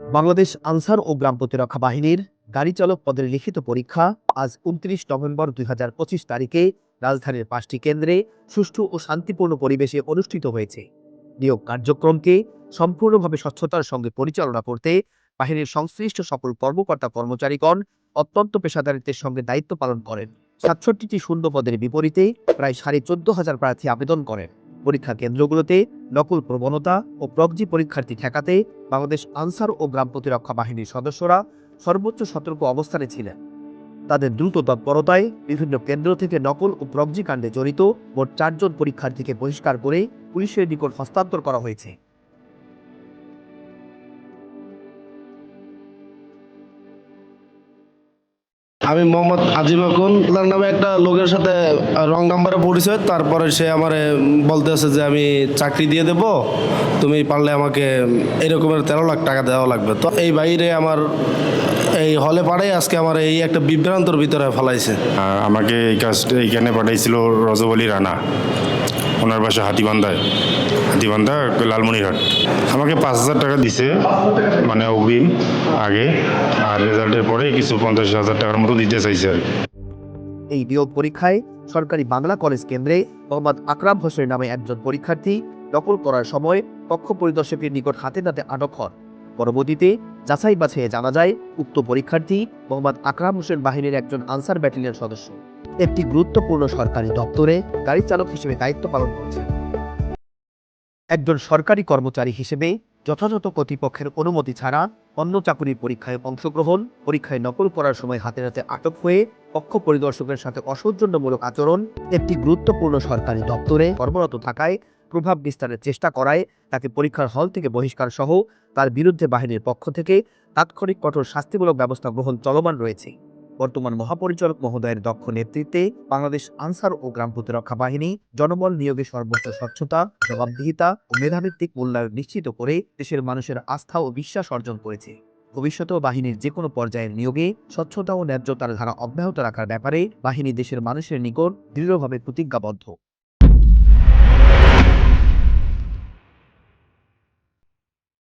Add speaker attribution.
Speaker 1: বাংলাদেশ আনসার ও গ্রাম প্রতিরক্ষা বাহিনীর গাড়ি চালক পদের লিখিত পরীক্ষা আজ উনত্রিশ নভেম্বর দুই হাজার পঁচিশ তারিখে রাজধানীর পাঁচটি কেন্দ্রে সুষ্ঠু ও শান্তিপূর্ণ পরিবেশে অনুষ্ঠিত হয়েছে। নিয়োগ কার্যক্রমকে সম্পূর্ণভাবে স্বচ্ছতার সঙ্গে পরিচালনা করতে বাহিনীর সংশ্লিষ্ট সকল কর্মকর্তা কর্মচারীগণ অত্যন্ত পেশাদারিত্বের সঙ্গে দায়িত্ব পালন করেন। সাতষট্টিটি শূন্য পদের বিপরীতে প্রায় সাড়ে চোদ্দ হাজার প্রার্থী আবেদন করেন। পরীক্ষা কেন্দ্রগুলোতে নকল প্রবণতা ও প্রগজি পরীক্ষার্থী ঠেকাতে বাংলাদেশ আনসার ও গ্রাম প্রতিরক্ষা বাহিনীর সদস্যরা সর্বোচ্চ সতর্ক অবস্থানে ছিলেন। তাদের দ্রুত তৎপরতায় বিভিন্ন কেন্দ্র থেকে নকল ও প্রগজি কাণ্ডে জড়িত মোট চারজন পরীক্ষার্থীকে বহিষ্কার করে পুলিশের নিকট হস্তান্তর করা হয়েছে।
Speaker 2: আমি মোহাম্মদ আকুন। তার নামে একটা লোকের সাথে রং নাম্বারে পরিচয়। তারপরে সে আমারে বলতেছে যে, আমি চাকরি দিয়ে দেব। তুমি পারলে আমাকে এরকমের তেরো লাখ টাকা দেওয়া লাগবে। তো এই বাইরে আমার, এই হলে পাড়ে আজকে আমার এই একটা বিভ্রান্তর ভিতরে ফেলাইছে।
Speaker 3: আমাকে এই কাজটা এইখানে পাঠাইছিল রজবলি রানা। ওনার বাসা হাতিবান্ধায়, হাতিবান্ধা, লালমনিরহাট আমাকে পাঁচ হাজার টাকা দিছে মানে অগ্রিম, আগে, আর রেজাল্টের পরে কিছু পঞ্চাশ হাজার টাকার মতো দিতে চাইছে আর।
Speaker 1: এই নিয়োগ পরীক্ষায় সরকারি বাংলা কলেজ কেন্দ্রে মোহাম্মদ আকরাম হোসেন নামে একজন পরীক্ষার্থী নকল করার সময় কক্ষ পরিদর্শকের নিকট হাতে নাতে আটক হন পরবর্তীতে যাচাই বাছাইয়ে জানা যায়, উক্ত পরীক্ষার্থী মোহাম্মদ আকরাম হোসেন বাহিনীর একজন আনসার ব্যাটালিয়ন সদস্য। একটি গুরুত্বপূর্ণ সরকারি দপ্তরে গাড়ি চালক হিসেবে দায়িত্ব পালন করছেন। একজন সরকারি কর্মচারী হিসেবে যথাযথ কর্তৃপক্ষের অনুমতি ছাড়া অন্য চাকুরির পরীক্ষায় অংশগ্রহণ, পরীক্ষায় নকল করার সময় হাতে হাতে আটক হয়ে পক্ষ পরিদর্শকের সাথে অসৌজন্যমূলক আচরণ একটি গুরুত্বপূর্ণ সরকারি দপ্তরে কর্মরত থাকায় প্রভাব বিস্তারের চেষ্টা করায় তাকে পরীক্ষার হল থেকে বহিষ্কার সহ তার বিরুদ্ধে বাহিনীর পক্ষ থেকে তাৎক্ষণিক কঠোর শাস্তিমূলক ব্যবস্থা গ্রহণ চলমান রয়েছে। বর্তমান মহাপরিচালক মহোদয়ের দক্ষ নেতৃত্বে বাংলাদেশ আনসার ও গ্রাম প্রতিরক্ষা বাহিনী জনবল নিয়োগে সর্বোচ্চ স্বচ্ছতা, জবাবদিহিতা ও মেধাভিত্তিক মূল্যায়ন নিশ্চিত করে দেশের মানুষের আস্থা ও বিশ্বাস অর্জন করেছে। ভবিষ্যতেও বাহিনীর যে কোনো পর্যায়ের নিয়োগে স্বচ্ছতা ও ন্যায্যতার ধারা অব্যাহত রাখার ব্যাপারে বাহিনী দেশের মানুষের নিকট দৃঢ়ভাবে প্রতিজ্ঞাবদ্ধ।